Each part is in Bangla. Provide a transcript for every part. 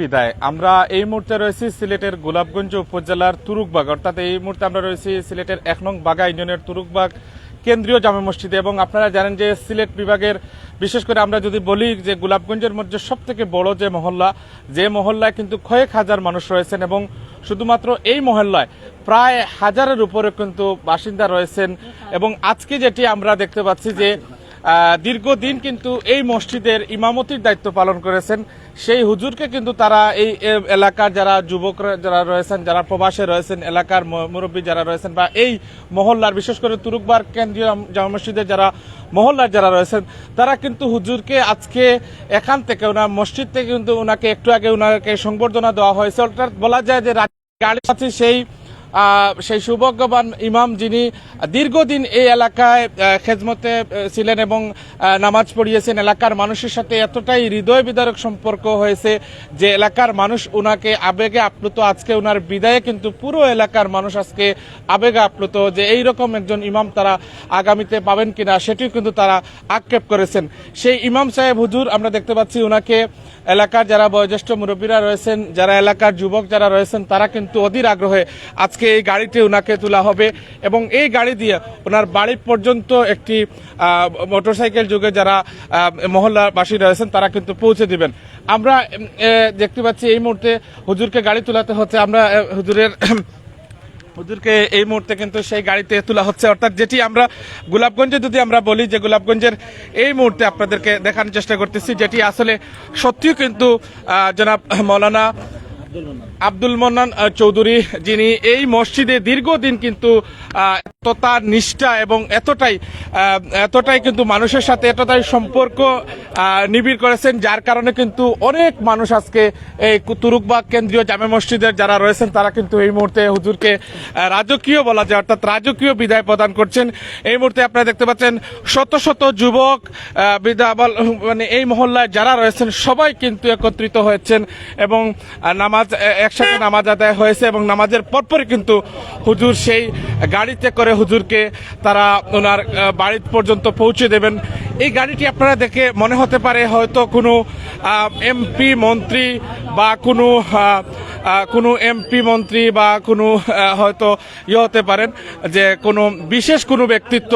বিদায়। আমরা এই মুহূর্তে রয়েছি সিলেটের গোলাপগঞ্জ উপজেলার তুরুকবাগ। অর্থাৎ এই মুহূর্তে আমরা রয়েছি সিলেটের এক নং বাগা ইউনিয়নের তুরুকবাগ কেন্দ্রীয় জামে মসজিদে। এবং আপনারা জানেন যে সিলেট বিভাগের, বিশেষ করে আমরা যদি বলি যে গোলাপগঞ্জের মধ্যে সব থেকে বড় যে মহল্লা, যে মহল্লায় কিন্তু কয়েক হাজার মানুষ রয়েছেন এবং শুধুমাত্র এই মহল্লায় প্রায় হাজারের উপরে কিন্তু বাসিন্দা রয়েছেন। এবং আজকে যেটি আমরা দেখতে পাচ্ছি যে দীর্ঘদিন কিন্তু এই মসজিদের ইমামতির দায়িত্ব পালন করেছেন সেই হুজুরকে কিন্তু তারা এই এলাকার যারা যুবকরা যারা রয়েছেন, যারা প্রবাসে রয়েছেন, এলাকার মুরব্বী যারা রয়েছেন বা এই মহল্লার, বিশেষ করে তুরুকবার কেন্দ্রীয় জামা মসজিদের যারা মহল্লার যারা রয়েছেন, তারা কিন্তু হুজুরকে আজকে এখান থেকে ওনার মসজিদ থেকে কিন্তু ওনাকে একটু আগে ওনাকে সংবর্ধনা দেওয়া হয়েছে। অর্থাৎ বলা যায় যে গাড়ি আছে সেই সেই সৌভাগ্যবান ইমাম যিনি দীর্ঘদিন এই এলাকায় খেজমতে ছিলেন এবং নামাজ পড়িয়েছেন, এলাকার মানুষের সাথে এতটাই হৃদয় বিদারক সম্পর্ক হয়েছে যে এলাকার মানুষ ওনাকে আবেগে আপ্লুত, আজকে ওনার বিদায়ে কিন্তু পুরো এলাকার মানুষ আজকে আবেগে আপ্লুত যে এই রকম একজন ইমাম তারা আগামীতে পাবেন কিনা, সেটিও কিন্তু তারা আক্ষেপ করেছেন। সেই ইমাম সাহেব হুজুর, আমরা দেখতে পাচ্ছি ওনাকে এলাকার যারা বয়োজ্যেষ্ঠ মুরব্বীরা রয়েছেন, যারা এলাকার যুবক যারা রয়েছেন, তারা কিন্তু অধীর আগ্রহে আজকে এই গাড়িতে ওনাকে তোলা হবে এবং এই গাড়ি দিয়ে ওনার বাড়ি পর্যন্ত একটি মোটরসাইকেল যুগে যারা মহল্লাবাসী রয়েছেন তারা কিন্তু পৌঁছে দিবেন। আমরা দেখতে পাচ্ছি এই মুহূর্তে হুজুরকে গাড়ি তোলাতে হচ্ছে। আমরা হুজুরের, হুজুরকে এই মুহূর্তে কিন্তু সেই গাড়িতে তোলা হচ্ছে। অর্থাৎ যেটি আমরা গোলাপগঞ্জে যদি আমরা বলি যে গোলাপগঞ্জের এই মুহূর্তে আপনাদেরকে দেখানোর চেষ্টা করতেছি, যেটি আসলে সত্যিও কিন্তু জনাব মৌলানা আব্দুল মন্নান চৌধুরী যিনি এই মসজিদে দীর্ঘদিন কিন্তু এতটা নিষ্ঠা এবং এতটাই এতটাই কিন্তু মানুষের সাথে এতটাই সম্পর্ক নিবিড় করেছেন যার কারণে কিন্তু অনেক মানুষ আজকে এই তুরুকবাগ কেন্দ্রীয় জামে মসজিদের যারা রয়েছেন তারা কিন্তু এই মুহূর্তে হুজুরকে রাজকীয় বলা যায় অর্থাৎ রাজকীয় বিদায় প্রদান করছেন। এই মুহূর্তে আপনারা দেখতে পাচ্ছেন শত শত যুবক আহ, বিদা বল- মানে এই মহল্লায় যারা রয়েছেন সবাই কিন্তু একত্রিত হয়েছেন এবং নামাজ একসাথে নামাজ আদায় হয়েছে এবং নামাজের পরপরই কিন্তু হুজুর সেই গাড়িতে করে হুজুরকে তারা ওনার বাড়ি পর্যন্ত পৌঁছে দেবেন। এই গাড়িটি আপনারা দেখে মনে হতে পারে হয়তো কোনো এমপি মন্ত্রী বা কোনো কোনো এমপি মন্ত্রী বা কোনো হয়তো ইয়ে হতে পারেন যে কোনো বিশেষ কোনো ব্যক্তিত্ব,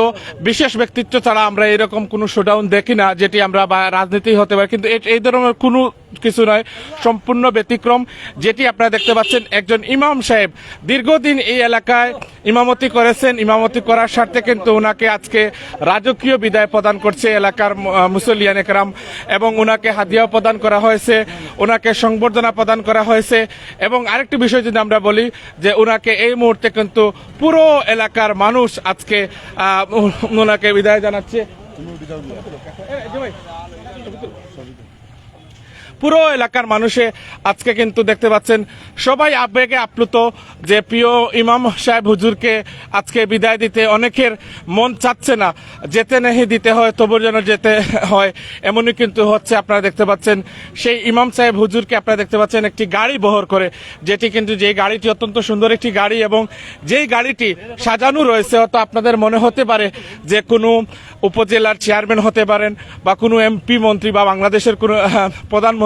বিশেষ ব্যক্তিত্ব ছাড়া আমরা এরকম কোনো শোডাউন দেখি না, যেটি আমরা বা রাজনীতি হতে পারে। কিন্তু এই ধরনের কোনো কিছু নয়, সম্পূর্ণ ব্যতিক্রম, যেটি আপনারা দেখতে পাচ্ছেন একজন ইমাম সাহেব দীর্ঘদিন এই এলাকায় ইমামতি করেছেন ইমামতি করার স্বার্থে কিন্তু ওনাকে আজকে রাজকীয় বিদায় প্রদান করছে এলাকার মুসলিয়ান একরাম এবং ওনাকে হাদিয়া প্রদান করা হয়েছে ওনাকে সংবর্ধনা প্রদান করা হয়েছে এবং আরেকটি বিষয় যদি আমরা বলি যে ওনাকে এই মুহূর্তে কিন্তু পুরো এলাকার মানুষ আজকে ওনাকে বিদায় জানাচ্ছে। পুরো এলাকার মানুষে আজকে কিন্তু দেখতে পাচ্ছেন সবাই আবেগে আপ্লুত যে প্রিয় ইমাম সাহেব হুজুরকে আজকে বিদায় দিতে অনেকের মন চাচ্ছে না। যেতে নেহি দিতে হয় তবু যেন যেতে হয় এমনই কিন্তু হচ্ছে আপনারা দেখতে পাচ্ছেন। সেই ইমাম সাহেব হুজুরকে আপনারা দেখতে পাচ্ছেন একটি গাড়ি বহর করে যেটি কিন্তু যেই গাড়িটি অত্যন্ত সুন্দর একটি গাড়ি এবং যেই গাড়িটি সাজানো রয়েছে হয়তো আপনাদের মনে হতে পারে যে কোনো উপজেলার চেয়ারম্যান হতে পারেন বা কোনো এমপি মন্ত্রী বা বাংলাদেশের কোনো আহ,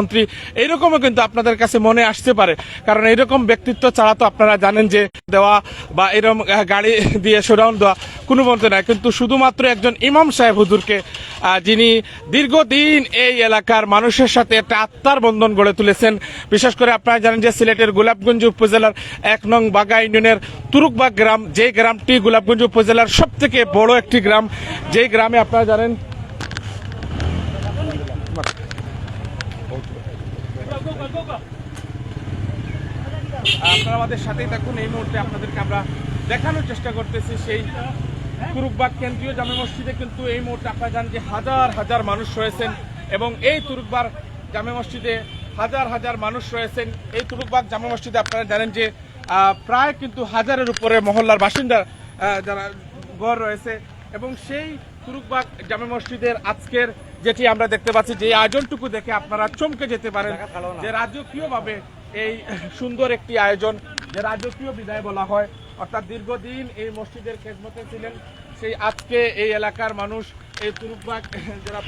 প্রধানমন্ত্রী, এইরকমও কিন্তু আপনাদের কাছে মনে আসতে পারে। কারণ এইরকম ব্যক্তিত্ব ছাড়া তো আপনারা জানেন যে দেওয়া বা এরকম গাড়ি দিয়ে শোডাউন দেওয়া কোনো মন্ত্রী নয় কিন্তু শুধুমাত্র একজন ইমাম সাহেব হুজুরকে যিনি দীর্ঘদিন এই এলাকার মানুষের সাথে একটা আত্মার বন্ধন গড়ে তুলেছেন। বিশেষ করে আপনারা জানেন যে সিলেটের গোলাপগঞ্জ উপজেলার এক নং বাগা ইউনিয়নের তুরুকবাগ গ্রাম যে গ্রামটি গোলাপগঞ্জ উপজেলার সব থেকে বড় একটি গ্রাম, যেই গ্রামে আপনারা জানেন আপনারা আমাদের সাথেই থাকুন। এই মুহূর্তে আপনাদেরকে আমরা দেখানোর চেষ্টা করতেছি সেই তুরুকবাগ কেন্দ্রীয় জামে মসজিদে। কিন্তু এই মুহূর্তে আপনারা জানেন যে হাজার হাজার মানুষ রয়েছেন এবং এই তুরুকবার জামে মসজিদে হাজার হাজার মানুষ রয়েছেন। এই তুরুকবাগ জামে মসজিদে আপনারা জানেন যে প্রায় কিন্তু হাজারের উপরে মহল্লার বাসিন্দা যারা গড় রয়েছে। এবং সেই তুরুকবাগ জামে মসজিদের আজকের যেটি আমরা দেখতে পাচ্ছি যে আয়োজনটুকু দেখে আপনারা চমকে যেতে পারেন যে রাজকীয়ভাবে এই সুন্দর একটি আয়োজন যে রাজকীয় বিদায় বলা হয়। অর্থাৎ দীর্ঘদিন এই মসজিদের খেদমতে ছিলেন সেই আজকে এই এলাকার মানুষ এই তুরুকবাগ যারা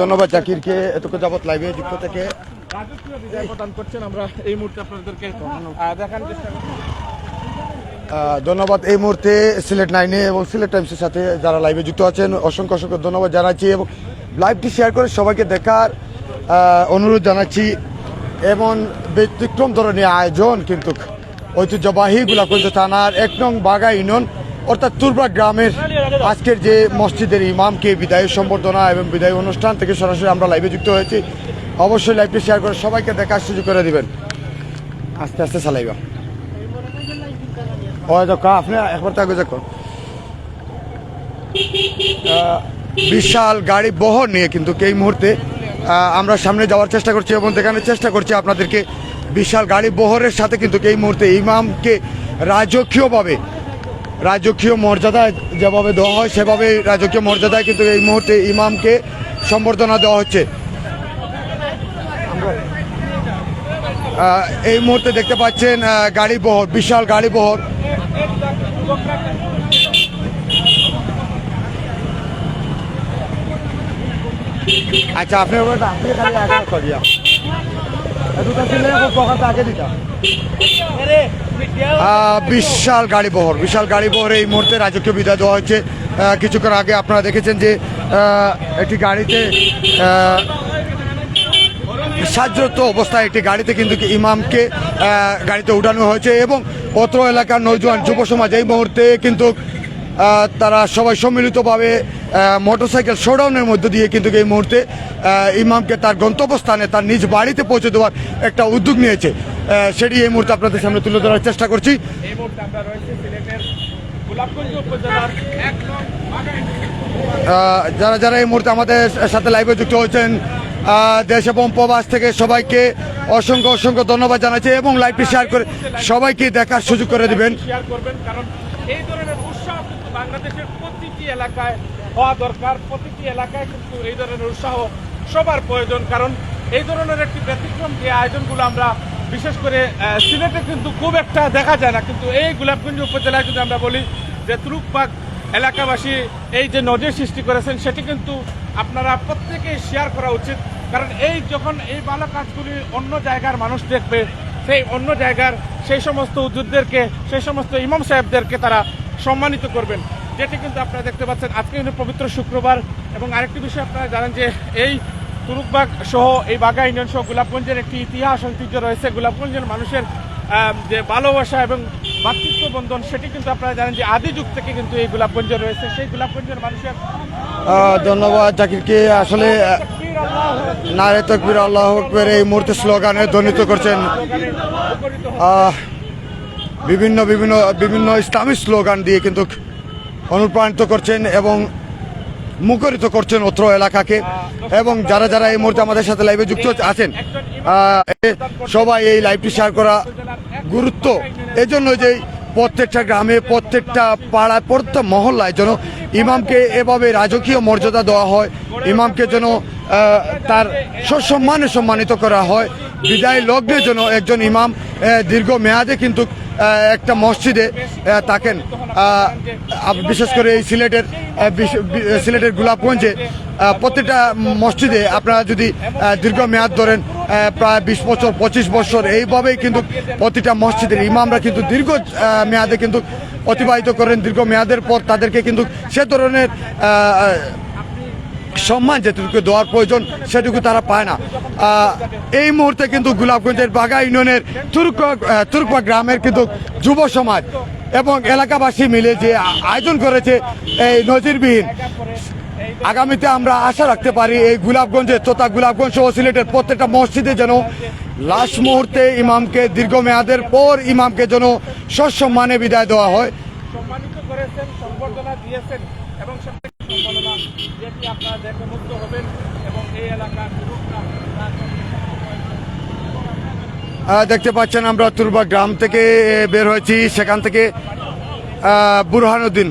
ধন্যবাদ জাকিরকে এতক্ষণ যাবত লাইভে যুক্ত থেকে। রাজকীয় বিদায় প্রদান করছেন আমরা এই মুহূর্তে আপনাদেরকে দেখানোর চেষ্টা করছি। ধন্যবাদ এই মুহূর্তে সিলেট নাইনে এবং সিলেট টাইমসের সাথে যারা লাইভে যুক্ত আছেন অসংখ্য অসংখ্য ধন্যবাদ জানাচ্ছি এবং লাইভটি শেয়ার করে সবাইকে দেখার অনুরোধ জানাচ্ছি। এমন ব্যতিক্রম ধরনের আয়োজন কিন্তু ঐতিহ্যবাহী গোলাপগঞ্জ থানার এক নং বাগা ইউনিয়ন অর্থাৎ তুরবা গ্রামের আজকের যে মসজিদের ইমামকে বিদায় সম্বর্ধনা এবং বিদায় অনুষ্ঠান থেকে সরাসরি আমরা লাইভে যুক্ত হয়েছি। অবশ্যই লাইভটি শেয়ার করে সবাইকে দেখার সুযোগ করে দিবেন। আস্তে আস্তে চালাইবা। আপনি একবার তাকে দেখো। আহ, বিশাল গাড়ি বহর নিয়ে কিন্তু এই মুহূর্তে আমরা সামনে যাওয়ার চেষ্টা করছি এবং দেখানোর চেষ্টা করছি আপনাদেরকে বিশাল গাড়ি বহরের সাথে কিন্তু এই মুহূর্তে ইমামকে রাজকীয়ভাবে, রাজকীয় মর্যাদা যেভাবে দেওয়া হয়, সেভাবে রাজকীয় মর্যাদায় কিন্তু এই মুহূর্তে ইমামকে সম্বর্ধনা দেওয়া হচ্ছে। এই মুহূর্তে দেখতে পাচ্ছেন গাড়ি বহর, বিশাল গাড়ি বহর। আচ্ছা আপনি আপনি খালি আগে করিয়া। দুটো আগে বিশাল গাড়ি বহর, বিশাল গাড়ি বহর। এই মুহূর্তে রাজকীয় বিদায় দেওয়া হচ্ছে কিছুক্ষণ আগে আপনারা দেখেছেন যে একটি গাড়িতে সাজ্রত অবস্থায় একটি গাড়িতে কিন্তু ইমামকে গাড়িতে উঠানো হয়েছে এবং অত্র এলাকার নৌজওয়ান যুব সমাজ এই মুহূর্তে কিন্তু তারা সবাই সম্মিলিতভাবে মোটরসাইকেল শোডাউনের মধ্য দিয়ে কিন্তু এই মুহূর্তে ইমামকে তার গন্তব্যস্থানে তার নিজ বাড়িতে পৌঁছে দেওয়ার একটা উদ্যোগ নিয়েছে। সেটি এই মুহূর্তে আপনাদের সামনে তুলে ধরার চেষ্টা করছি। এই মুহূর্তে আমরা রয়েছে সিলেটের যারা যারা এই মুহূর্তে আমাদের সাথে লাইভে যুক্ত হয়েছেন দেশ এবং প্রবাস থেকে সবাইকে অসংখ্য অসংখ্য ধন্যবাদ জানাচ্ছি এবং লাইভটি শেয়ার করে সবাইকে দেখার সুযোগ করে দেবেন। শেয়ার করবেন কারণ এই ধরনের উৎসাহ কিন্তু বাংলাদেশের প্রতিটি এলাকায় হওয়া দরকার। প্রতিটি এলাকায় কিন্তু এই ধরনের উৎসাহ সবার প্রয়োজন, কারণ এই ধরনের একটি ব্যতিক্রম যে আয়োজনগুলো আমরা বিশেষ করে সিলেটে কিন্তু খুব একটা দেখা যায় না। কিন্তু এই গোলাপগঞ্জ উপজেলায় যদি আমরা বলি যে তুরুকবাগ এলাকাবাসী এই যে নজির সৃষ্টি করেছেন, সেটি কিন্তু আপনারা প্রত্যেকেই শেয়ার করা উচিত। কারণ এই যখন এই ভালো কাজগুলি অন্য জায়গার মানুষ দেখবে, সেই অন্য জায়গার সেই সমস্ত উদ্যোগদেরকে, সেই সমস্ত ইমাম সাহেবদেরকে তারা সম্মানিত করবেন। যেটি কিন্তু আপনারা দেখতে পাচ্ছেন, আজকে কিন্তু পবিত্র শুক্রবার। এবং আরেকটি বিষয় আপনারা জানেন যে এই তুরুকবাগ সহ এই বাগা ইউনিয়ন সহ গোলাপগঞ্জের একটি ইতিহাস ঐতিহ্য রয়েছে। গোলাপগঞ্জের মানুষের যে ভালোবাসা এবং ভাতৃত্ব বন্ধন সেটি কিন্তু আপনারা জানেন যে আদি যুগ থেকে কিন্তু এই গোলাপগঞ্জে রয়েছে। সেই গোলাপগঞ্জের মানুষের ধন্যবাদ জাকিরকে। আসলে নারে তকবির আল্লাহ আকবর এই মুহূর্তে স্লোগানে ধ্বনিত করছেন। বিভিন্ন বিভিন্ন বিভিন্ন ইসলামী স্লোগান দিয়ে কিন্তু অনুপ্রাণিত করছেন এবং মুখরিত করছেন অত্র এলাকাকে এবং যারা যারা এই মুহূর্তে আমাদের সাথে লাইভে যুক্ত আছেন সবাই এই লাইভটি শেয়ার করা গুরুত্ব। এজন্য যে প্রত্যেকটা গ্রামে, প্রত্যেকটা পাড়ায়, প্রত্যেকটা মহল্লায় যেন ইমামকে এভাবে রাজকীয় মর্যাদা দেওয়া হয়, ইমামকে যেন তার সসম্মানে সম্মানিত করা হয় বিদায় লগ্নে জন্য একজন ইমাম দীর্ঘ মেয়াদে কিন্তু একটা মসজিদে থাকেন। বিশেষ করে এই সিলেটের সিলেটের গোলাপগঞ্জে আহ, প্রত্যেকটা মসজিদে আপনারা যদি দীর্ঘ মেয়াদ ধরেন প্রায় বিশ বছর পঁচিশ বছর এইভাবেই কিন্তু প্রতিটা মসজিদের ইমামরা কিন্তু দীর্ঘ মেয়াদে কিন্তু অতিবাহিত করেন। দীর্ঘ মেয়াদের পর তাদেরকে কিন্তু সে ধরনের সম্মান যেটুকু দেওয়ার প্রয়োজন, সেটুকু তারা পায় না। এই মুহূর্তে কিন্তু গোলাপগঞ্জের বাগা ইউনিয়নের তুর্ক তুর্কপা গ্রামের কিন্তু যুব সমাজ এবং এলাকাবাসী মিলে যে আয়োজন করেছে এই নজিরবিহীন, আগামীতে আমরা আশা রাখতে পারি এই গোলাপগঞ্জে তথা গোলাপগঞ্জ সহ সিলেটের প্রত্যেকটা মসজিদে যেন লাস্ট মুহূর্তে ইমামকে দীর্ঘমেয়াদের পর ইমামকে যেন সসম্মানে বিদায় দেওয়া হয়। সম্মানিত করেছেন সম্বর্ধনা দিয়েছেন। যেটি আপনারা দেখে মুক্ত হবেন এবং এই এলাকার দেখতে পাচ্ছেন আমরা তুরবা গ্রাম থেকে বের হয়েছি। সেখান থেকে বুরহানুদ্দিন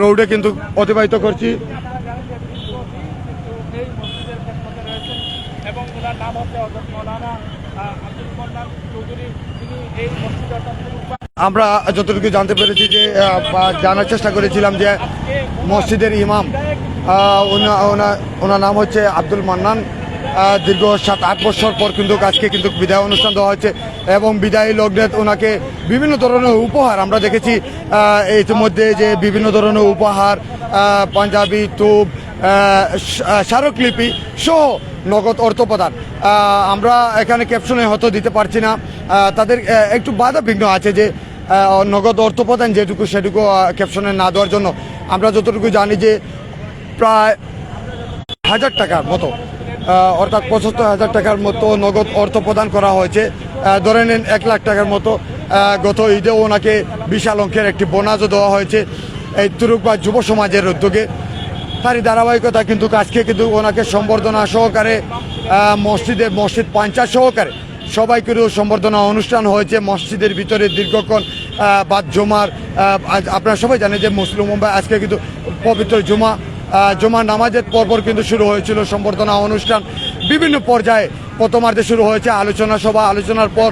রোডে কিন্তু অতিবাহিত করছি। এবং ওনার নাম হচ্ছে মৌলানা আব্দুল চৌধুরী। তিনি এই মসজিদ আমরা যতটুকু জানতে পেরেছি যে জানার চেষ্টা করেছিলাম যে মসজিদের ইমাম ওনার নাম হচ্ছে আব্দুল মান্নান। দীর্ঘ সাত আট বছর পর কিন্তু আজকে কিন্তু বিদায় অনুষ্ঠান দেওয়া হয়েছে এবং বিদায়ী লগ্নে ওনাকে বিভিন্ন ধরনের উপহার আমরা দেখেছি। ইতিমধ্যে যে বিভিন্ন ধরনের উপহার পাঞ্জাবি আহ, স্মারকলিপি সহ নগদ অর্থ প্রদান। আমরা এখানে ক্যাপশনে হয়তো দিতে পারছি না। তাদের একটু বাধা বিঘ্ন আছে যে নগদ অর্থ প্রদান যেটুকু সেটুকু ক্যাপশনে না দেওয়ার জন্য। আমরা যতটুকু জানি যে, প্রায় হাজার টাকার মতো অর্থাৎ পঁচাত্তর হাজার টাকার মতো নগদ অর্থ প্রদান করা হয়েছে। ধরে নিন এক লাখ টাকার মতো গত ঈদেও ওনাকে বিশাল অঙ্কের একটি বোনাসও দেওয়া হয়েছে। এই তুরুক বা যুব সমাজের উদ্যোগে। তারই ধারাবাহিকতা কিন্তু আজকে কিন্তু ওনাকে সম্বর্ধনা সহকারে মসজিদে, মসজিদ পঞ্চায়েত সহকারে সবাই কিন্তু সম্বর্ধনা অনুষ্ঠান হয়েছে। মসজিদের ভিতরে দীর্ঘক্ষণ বাদ জমার আপনারা সবাই জানেন যে মুসলিম মুম্বাই আজকে কিন্তু পবিত্র জুমা জুমা নামাজের পরপর কিন্তু শুরু হয়েছিল সম্বর্ধনা অনুষ্ঠান। বিভিন্ন পর্যায়ে প্রথমার্ধে শুরু হয়েছে আলোচনা সভা। আলোচনার পর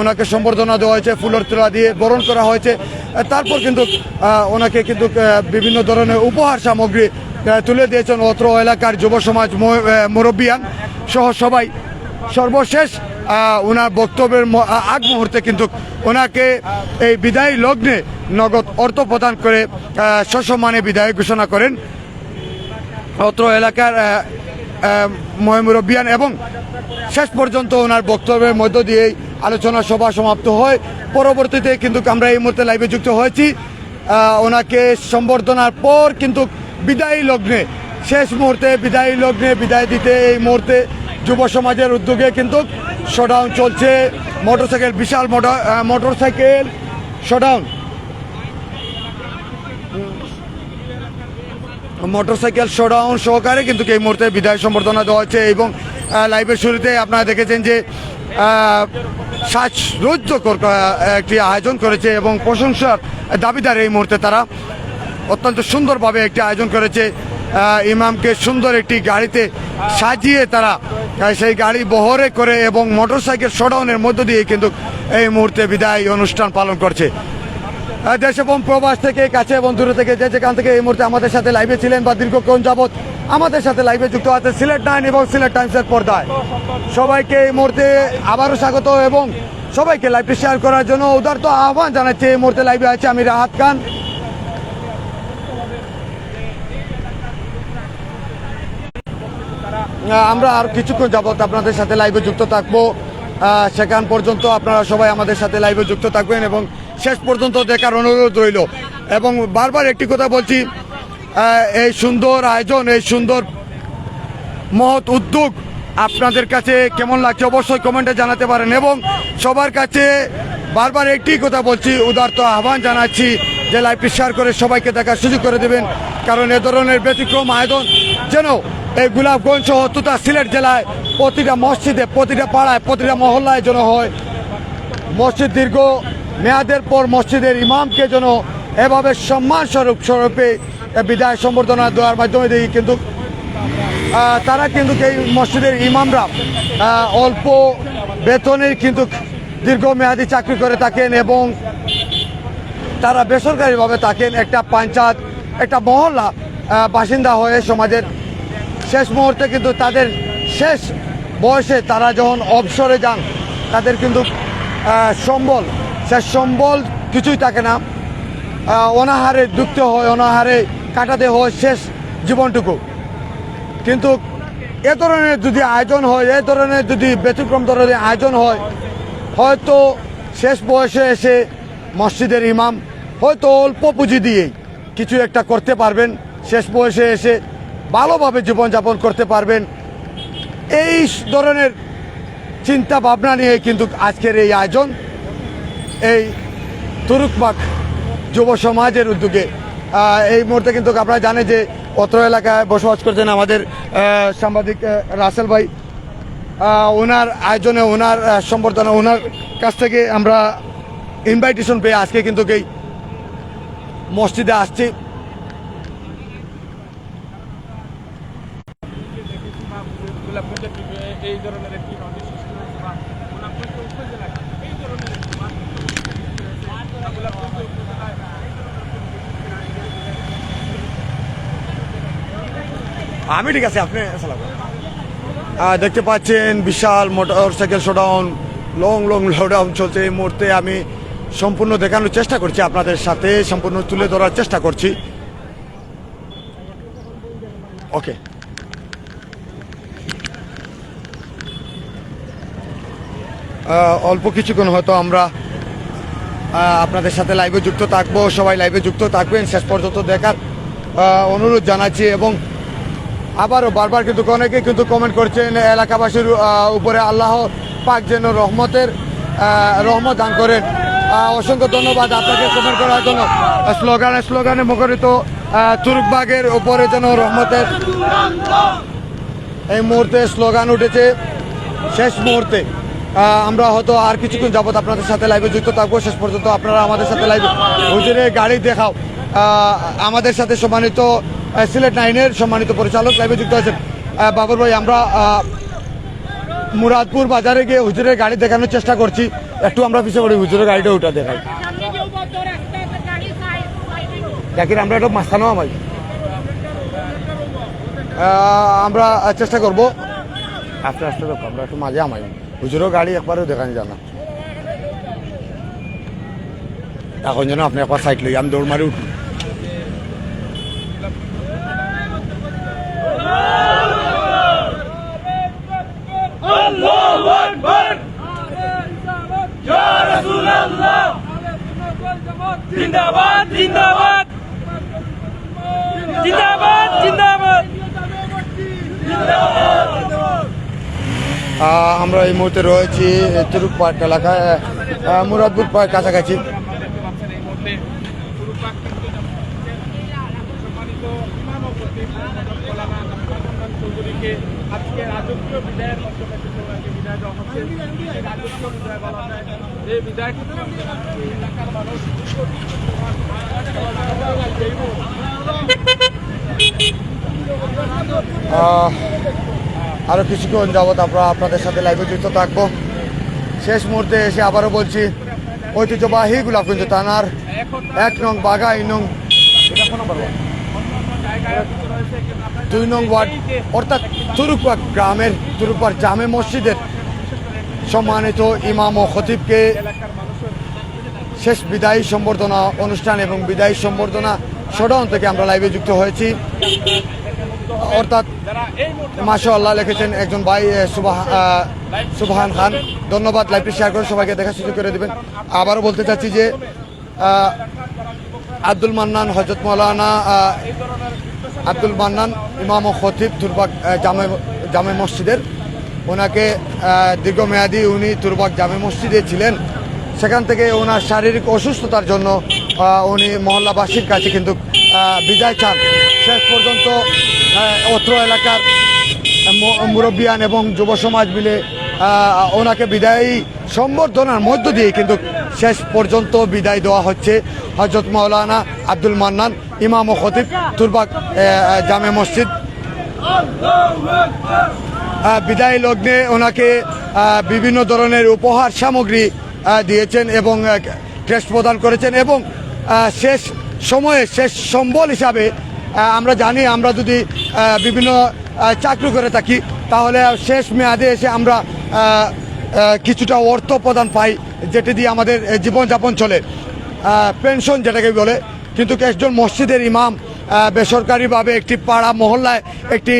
ওনাকে সম্বর্ধনা দেওয়া হয়েছে, ফুলের তোলা দিয়ে বরণ করা হয়েছে। তারপর কিন্তু ওনাকে কিন্তু বিভিন্ন ধরনের উপহার সামগ্রী তুলে দিয়েছেন অত্র এলাকার যুব সমাজ মুরব্বিয়ান সহ সবাই। সর্বশেষ ওনার বক্তব্যের আগ মুহূর্তে কিন্তু ওনাকে এই বিদায়ী লগ্নে নগদ অর্থ প্রদান করে সসম্মানে বিদায় ঘোষণা করেন। অত্র এলাকার আহ, এবং শেষ পর্যন্ত ওনার বক্তব্যের মধ্য দিয়েই আলোচনা সভা সমাপ্ত হয়। পরবর্তীতে কিন্তু আমরা এই মুহূর্তে লাইভে যুক্ত হয়েছি। ওনাকে সম্বর্ধনার পর কিন্তু বিদায়ী লগ্নে শেষ মুহূর্তে বিদায়ী লগ্নে বিদায় দিতে এই মুহূর্তে যুব সমাজের উদ্যোগে কিন্তু শোডাউন চলছে। মোটরসাইকেল বিশাল মোটরসাইকেল শোডাউন মোটরসাইকেল শোডাউন সহকারে কিন্তু এই মুহূর্তে বিদায় সম্বর্ধনা দেওয়া হচ্ছে এবং লাইভের শুরুতে আপনারা দেখেছেন যে আহ, একটি আয়োজন করেছে এবং প্রশংসার দাবিদার এই মুহূর্তে তারা। অত্যন্ত সুন্দরভাবে একটি আয়োজন করেছে। ইমামকে সুন্দর একটি গাড়িতে সাজিয়ে তারা সেই গাড়ি বহরে করে এবং মোটরসাইকেল শোডাউনের মধ্য দিয়ে কিন্তু এই মুহূর্তে বিদায় অনুষ্ঠান পালন করছে। দেশ এবং প্রবাস থেকে, কাছে এবং দূরে থেকে যে যেখান থেকে এই মুহূর্তে আমাদের সাথে লাইভে ছিলেন বা দীর্ঘক্ষণ যাবৎ আমাদের সাথে লাইভে যুক্ত আছে সিলেট নাইন এবং সিলেট টাইমসের পর্দায়। সবাইকে এই মুহূর্তে আবারও স্বাগত এবং সবাইকে লাইভটি শেয়ার করার জন্য উদারত আহ্বান জানাচ্ছি। এই মুহূর্তে লাইভে আছে আমি রাহাত খান আমরা আর কিছুক্ষণ যাবত আপনাদের সাথে লাইভে যুক্ত থাকব। সেখান পর্যন্ত আপনারা সবাই আমাদের সাথে লাইভে যুক্ত থাকবেন এবং শেষ পর্যন্ত দেখার অনুরোধ রইল। এবং বারবার একটি কথা বলছি এই সুন্দর আয়োজন, এই সুন্দর মহৎ উদ্যোগ আপনাদের কাছে কেমন লাগছে অবশ্যই কমেন্টে জানাতে পারেন এবং সবার কাছে বারবার একটি কথা বলছি, উদার্ত আহ্বান জানাচ্ছি যে লাইভটি শেয়ার করে সবাইকে দেখার সুযোগ করে দেবেন। কারণ এ ধরনের ব্যতিক্রম আয়োজন যেন এই গোলাপগঞ্জ সহ তুতা সিলেট জেলায় প্রতিটা মসজিদে, প্রতিটা পাড়ায়, প্রতিটা মহল্লায় যেন হয়। মসজিদ দীর্ঘ মেয়াদের পর মসজিদের ইমামকে যেন এভাবে সম্মান স্বরূপ স্বরূপে বিদায় সম্বর্ধনা দেওয়ার মাধ্যমে দিয়ে কিন্তু তারা কিন্তু এই মসজিদের ইমামরা অল্প বেতনের কিন্তু দীর্ঘমেয়াদী চাকরি করে থাকেন এবং তারা বেসরকারিভাবে থাকেন। একটা পঞ্চায়েত, একটা মহল্লা বাসিন্দা হয়ে সমাজের শেষ মুহূর্তে কিন্তু তাদের শেষ বয়সে তারা যখন অবসরে যান, তাদের কিন্তু সম্বল, শেষ সম্বল কিছুই থাকে না। অনাহারে দুঃখতে হয়, অনাহারে কাটাতে হয় শেষ জীবনটুকু। কিন্তু এ ধরনের যদি আয়োজন হয়, এ ধরনের যদি ব্যতিক্রম ধরনের আয়োজন হয়, হয়তো শেষ বয়সে এসে মসজিদের ইমাম হয়তো অল্প পুঁজি দিয়েই কিছু একটা করতে পারবেন। শেষ বয়সে এসে ভালোভাবে জীবনযাপন করতে পারবেন। এই ধরনের চিন্তা ভাবনা নিয়ে কিন্তু আজকের এই আয়োজন, এই তুরুকবাগ যুব সমাজের উদ্যোগে। এই মুহূর্তে কিন্তু আপনারা জানেন যে অত্র এলাকায় বসবাস করছেন আমাদের সাংবাদিক রাসেল ভাই। ওনার আয়োজনে, ওনার সম্বর্ধনা, ওনার কাছ থেকে আমরা ইনভাইটেশন পেয়ে আজকে কিন্তু এই মসজিদে আসছি এই ধরনের একটি নদী সৃষ্টি হয়েছে বা গোলাপগঞ্জ উপজেলায় এই ধরনের একটি মাঠ সৃষ্টি হয়েছে। গোলাপগঞ্জ উপজেলায় আমি ঠিক আছে, আপনি দেখতে পাচ্ছেন বিশাল motorcycle showdown long long lowdown চলছে এই মুহূর্তে। আমি সম্পূর্ণ দেখানোর চেষ্টা করছি আপনাদের সাথে, সম্পূর্ণ তুলে ধরার চেষ্টা করছি। ওকে অল্প কিছুক্ষণ হয়তো আমরা আপনাদের সাথে লাইভে যুক্ত থাকব। সবাই লাইভে যুক্ত থাকবেন, শেষ পর্যন্ত দেখার অনুরোধ জানাচ্ছি এবং আবারও বারবার কিন্তু অনেকে কিন্তু কমেন্ট করছেন এলাকাবাসীর উপরে আল্লাহ পাক যেন রহমতের রহমত দান করেন। অসংখ্য ধন্যবাদ আপনাকে কমেন্ট করার জন্য। স্লোগানে স্লোগানে মুখরিত তুরুকবাগের উপরে যেন রহমতের। এই মুহূর্তে স্লোগান উঠেছে শেষ মুহূর্তে। আমরা হয়তো আর কিছুক্ষণ যাবত আপনাদের সাথে লাইভে যুক্ত থাকব। শেষ পর্যন্ত আপনারা আমাদের সাথে লাইভে হুজুরের গাড়ি দেখাও। আমাদের সাথে সম্মানিত আহ, সিলেট নাইনের সম্মানিত পরিচালক, লাইভে যুক্ত আছেন বাবর ভাই। আমরা মুরাদপুর বাজারে গিয়ে হুজুরের গাড়ি দেখানোর চেষ্টা করছি। একটু আমরা পিছিয়ে পড়ি, হুজুরের গাড়িটা ওটা দেখাই। সাইড আমরা একটু মাস্তানো আমাই আমরা চেষ্টা করব। আস্তে আস্তে দেখো, আমরা একটু মাঝে আমাই হুজুরও গাড়ি একবারও দেখানি জানা। এখন যেন আপনি একবার সাইড লই আমি দৌড় মারি উঠি। জিন্দাবাদ জিন্দাবাদ। জিন্দাবাদ জিন্দাবাদ। আমরা এই মুহূর্তে রয়েছি তুরুক পার্ক এলাকায়। মুরাদপুর পার্ক কাছাকাছি। আজকে রাজকীয় বিদায়ের মাধ্যমে এই এই এই আরও কিছুক্ষণ যাবত আমরা আপনাদের সাথে লাইভে যুক্ত থাকব শেষ মুহূর্তে এসে আবারও বলছি, ঐতিহ্যবাহী গোলাপগঞ্জ থানার এক নং নং কোন নম্বর ওয়ার্ড? দুই নং ওয়ার্ড, অর্থাৎ তুরুকপাক গ্রামের তুরুকপাক জামে মসজিদের সম্মানিত ইমাম ও খতিবকে শেষ বিদায়ী সম্বর্ধনা অনুষ্ঠান এবং বিদায়ী সম্বর্ধনা শোডাউন থেকে আমরা লাইভে যুক্ত হয়েছি। অর্থাৎ মাশাআল্লাহ লিখেছেন একজন ভাই সুবাহ সুবহান খান। ধন্যবাদ লাইভটি শেয়ার করে সবাইকে দেখা সুযোগ করে দেবেন। আবারও বলতে চাচ্ছি যে আব্দুল মান্নান হজরত মৌলানা আব্দুল মান্নান ইমাম ও খতিব আহ, জামে জামে মসজিদের ওনাকে দীর্ঘমেয়াদী উনি তুরবাগ জামে মসজিদে ছিলেন। সেখান থেকে ওনার শারীরিক অসুস্থতার জন্য উনি মহল্লাবাসীর কাছে কিন্তু বিদায় চান। শেষ পর্যন্ত অত্র এলাকার মুরব্বিয়ান এবং যুব সমাজ মিলে ওনাকে বিদায়ী সম্বর্ধনার মধ্য দিয়ে কিন্তু শেষ পর্যন্ত বিদায় দেওয়া হচ্ছে। হজরত মাওলানা আব্দুল মান্নান ইমাম ও খতিব তুরবাগ আহ, জামে মসজিদ। বিদায় লগ্নে ওনাকে বিভিন্ন ধরনের উপহার সামগ্রী দিয়েছেন এবং ক্রেস্ট প্রদান করেছেন এবং শেষ সময়ে, শেষ সম্বল হিসাবে আমরা জানি আমরা যদি বিভিন্ন চাকরি করে থাকি, তাহলে শেষ মেয়াদে এসে আমরা কিছুটা অর্থ প্রদান পাই, যেটি দিয়ে আমাদের জীবনযাপন চলে। পেনশন যেটাকে বলে, কিন্তু একজন মসজিদের ইমাম বেসরকারিভাবে একটি পাড়া মহল্লায় একটি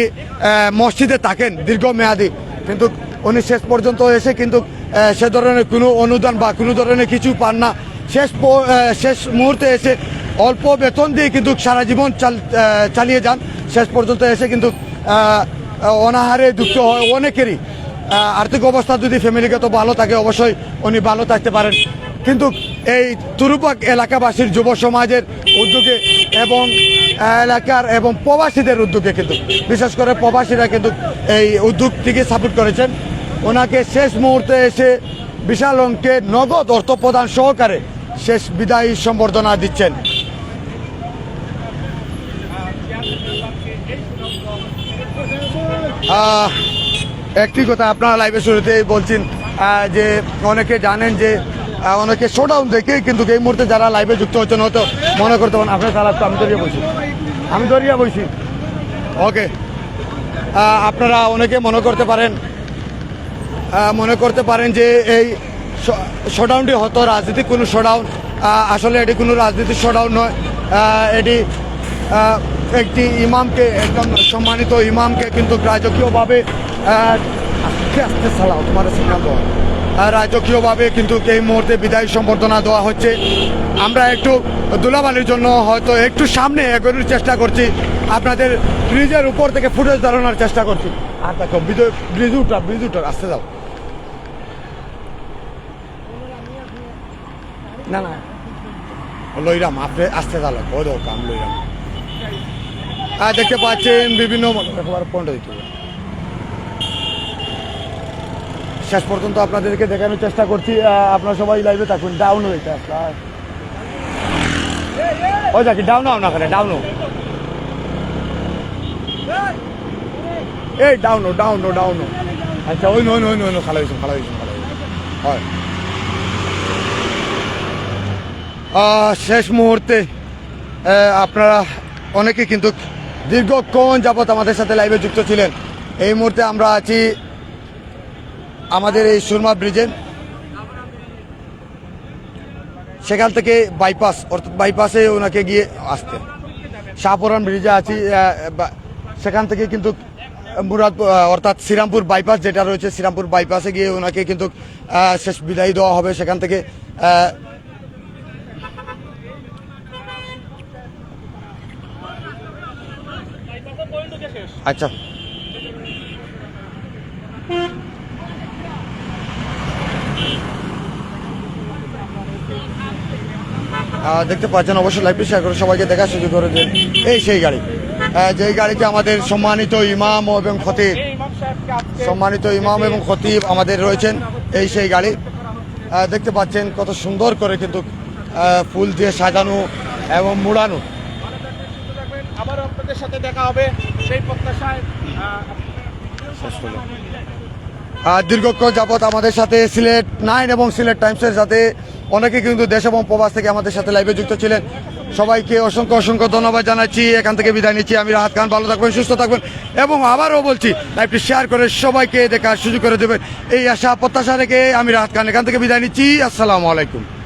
মসজিদে থাকেন দীর্ঘমেয়াদী। কিন্তু উনি শেষ পর্যন্ত এসে কিন্তু সে ধরনের কোনো অনুদান বা কোনো ধরনের কিছু পান না। শেষ শেষ মুহূর্তে এসে অল্প বেতন দিয়ে কিন্তু সারা জীবন চাল চালিয়ে যান। শেষ পর্যন্ত এসে কিন্তু অনাহারে দুঃখ হয় অনেকেরই। আর্থিক অবস্থা যদি ফ্যামিলিগত ভালো থাকে অবশ্যই উনি ভালো থাকতে পারেন। কিন্তু এই তুরুপাক এলাকাবাসীর, যুব সমাজের উদ্যোগে এবং এলাকার এবং প্রবাসীদের উদ্যোগে কিন্তু, বিশেষ করে প্রবাসীরা কিন্তু এই উদ্যোগটিকে সাপোর্ট করেছেন। ওনাকে শেষ মুহূর্তে এসে বিশাল অঙ্কে নগদ অর্থ প্রদান সহকারে শেষ বিদায়ী সম্বর্ধনা দিচ্ছেন। একটি কথা আপনারা লাইভে শুরুতেই বলছেন যে অনেকে জানেন যে অনেকে শোডাউন দেখে কিন্তু এই মুহূর্তে যারা লাইভে যুক্ত হচ্ছেন হয়তো মনে করতে পারেন, আপনার চালাক তো আমি দরিয়া বলছি আমি দরিয়া বলছি ওকে আপনারা অনেকে মনে করতে পারেন মনে করতে পারেন যে এই শোডাউনটি হয়তো রাজনীতিক কোনো শোডাউন আসলে এটি কোনো রাজনীতির শোডাউন নয়। এটি একটি ইমামকে, একদম সম্মানিত ইমামকে কিন্তু রাজকীয়ভাবে আস্তে আস্তে চালাও তোমার সিদ্ধান্ত রাজকীয়ভাবে কিন্তু এই মুহূর্তে বিদায় সম্বর্ধনা দেওয়া হচ্ছে। আমরা একটু দুলাবালির জন্য হয়তো একটু সামনে এগোনোর চেষ্টা করছি। আপনাদের ব্রিজের উপর থেকে ফুটেজ দাঁড়ানোর চেষ্টা করছি। আর দেখো ব্রিজ উঠা ব্রিজ উঠা, আসতে যাও না না। লইরাম, আপনি আসতে চালো ও কাম লইরাম। আর দেখতে পাচ্ছেন বিভিন্ন পয়েন্টটা দিতে হবে। শেষ পর্যন্ত আপনাদেরকে দেখানোর চেষ্টা করছি আপনারা সবাই লাইভে থাকুন। ডাউন হয়েছে আপনার ওই দেখি ডাউন হও না ডাউন এই ডাউন ডাউন ডাউন আচ্ছা ওই নয় নয় নয় খালা হয়েছে খালা হয়েছে খালা হয়। শেষ মুহূর্তে আপনারা অনেকে কিন্তু দীর্ঘক্ষণ যাবত আমাদের সাথে লাইভে যুক্ত ছিলেন। এই মুহূর্তে আমরা আছি আমাদের এই সুরমা ব্রিজে সেখান থেকে বাইপাস, অর্থাৎ বাইপাসে ওনাকে গিয়ে আসতে। শাহপুরান ব্রিজে আছি সেখান থেকে কিন্তু মুরাদ অর্থাৎ শ্রীরামপুর বাইপাস যেটা রয়েছে, শ্রীরামপুর বাইপাসে গিয়ে ওনাকে কিন্তু শেষ বিদায় দেওয়া হবে সেখান থেকে আচ্ছা। দেখতে পাচ্ছেন, অবশ্যই লাইভটি শেয়ার করে সবাইকে দেখার সুযোগ করে দেন এই সেই গাড়ি। যেই গাড়িতে আমাদের সম্মানিত ইমাম এবং খতিব, সম্মানিত ইমাম এবং খতিব আমাদের রয়েছেন, এই সেই গাড়ি। দেখতে পাচ্ছেন কত সুন্দর করে কিন্তু ফুল দিয়ে সাজানো এবং মুড়ানো। দীর্ঘক্ষণ যাবৎ আমাদের সাথে সিলেট নাইন এবং সিলেট টাইমসের সাথে অনেকে কিন্তু দেশ এবং প্রবাস থেকে আমাদের সাথে লাইভে যুক্ত ছিলেন। সবাইকে অসংখ্য অসংখ্য ধন্যবাদ জানাচ্ছি। এখান থেকে বিদায় নিচ্ছি। আমি রাহাত খান, ভালো থাকবেন, সুস্থ থাকবেন। এবং আবারও বলছি লাইভটি শেয়ার করে সবাইকে দেখার সুযোগ করে দেবেন। এই আশা, প্রত্যাশা রেখে আমি রাহাত খান এখান থেকে বিদায় নিচ্ছি। আসসালামু আলাইকুম।